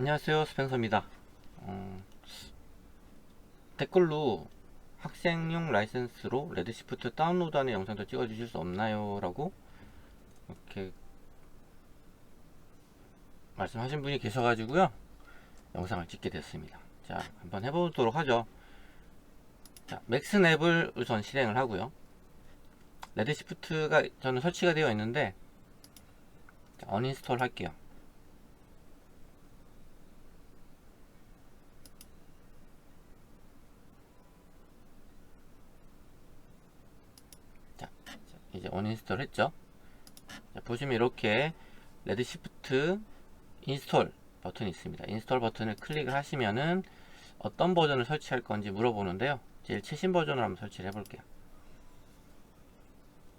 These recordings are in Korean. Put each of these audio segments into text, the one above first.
안녕하세요 스펜서입니다. 어, 댓글로 학생용 라이센스로 레드시프트 다운로드하는 영상도 찍어주실 수 없나요? 라고 이렇게 말씀하신 분이 계셔가지고요 영상을 찍게 됐습니다. 자 한번 해보도록 하죠. 자 맥스앱을 우선 실행을 하고요. 레드시프트가 저는 설치가 되어 있는데 자, 언인스톨 할게요 자, 이제 언인스톨 했죠. 자, 보시면 이렇게 레드 시프트 인스톨 버튼이 있습니다. 인스톨 버튼을 클릭을 하시면은 어떤 버전을 설치할 건지 물어보는데요. 제일 최신 버전으로 한번 설치를 해볼게요.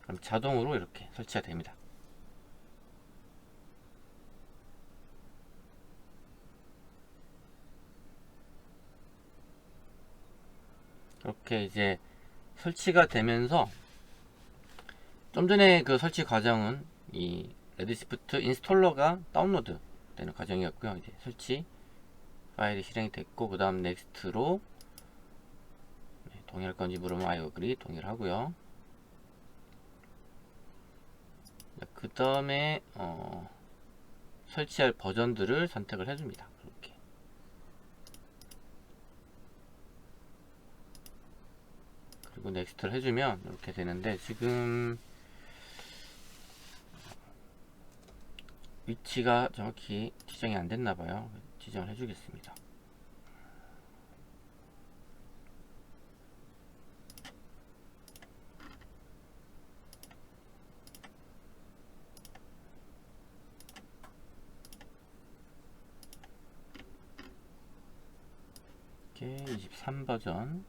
그럼 자동으로 이렇게 설치가 됩니다. 이렇게 이제 설치가 되면서 좀 전에 그 설치 과정은 이 레드시프트 인스톨러가 다운로드 되는 과정이었고요. 이제 설치 파일이 실행이 됐고 그 다음 넥스트로 네, 동의할 건지 물으면 I agree 동의하고요. 그 다음에 어, 설치할 버전들을 선택을 해줍니다. 그렇게 그리고 넥스트를 해주면 이렇게 되는데 지금 위치가 정확히 지정이 안 됐나 봐요. 지정을 해주겠습니다. 이렇게 23 버전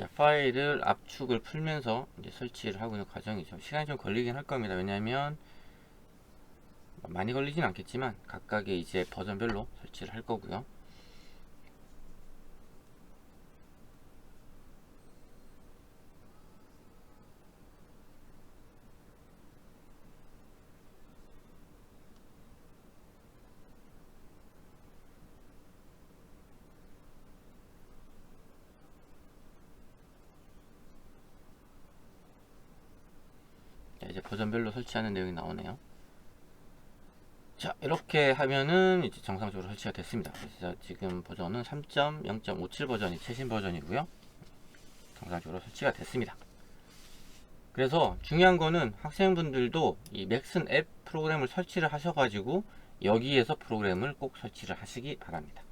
이제 파일을 압축을 풀면서 이제 설치를 하고 있는 과정이죠. 시간이 좀 걸리긴 할 겁니다. 왜냐하면 많이 걸리진 않겠지만 각각의 이제 버전별로 설치를 할 거고요. 자, 이제 버전별로 설치하는 내용이 나오네요. 자, 이렇게 하면은 이제 정상적으로 설치가 됐습니다. 그래서 지금 버전은 3.0.57 버전이 최신 버전이고요. 정상적으로 설치가 됐습니다. 그래서 중요한 거는 학생분들도 이 맥슨 앱 프로그램을 설치를 하셔가지고 여기에서 프로그램을 꼭 설치를 하시기 바랍니다.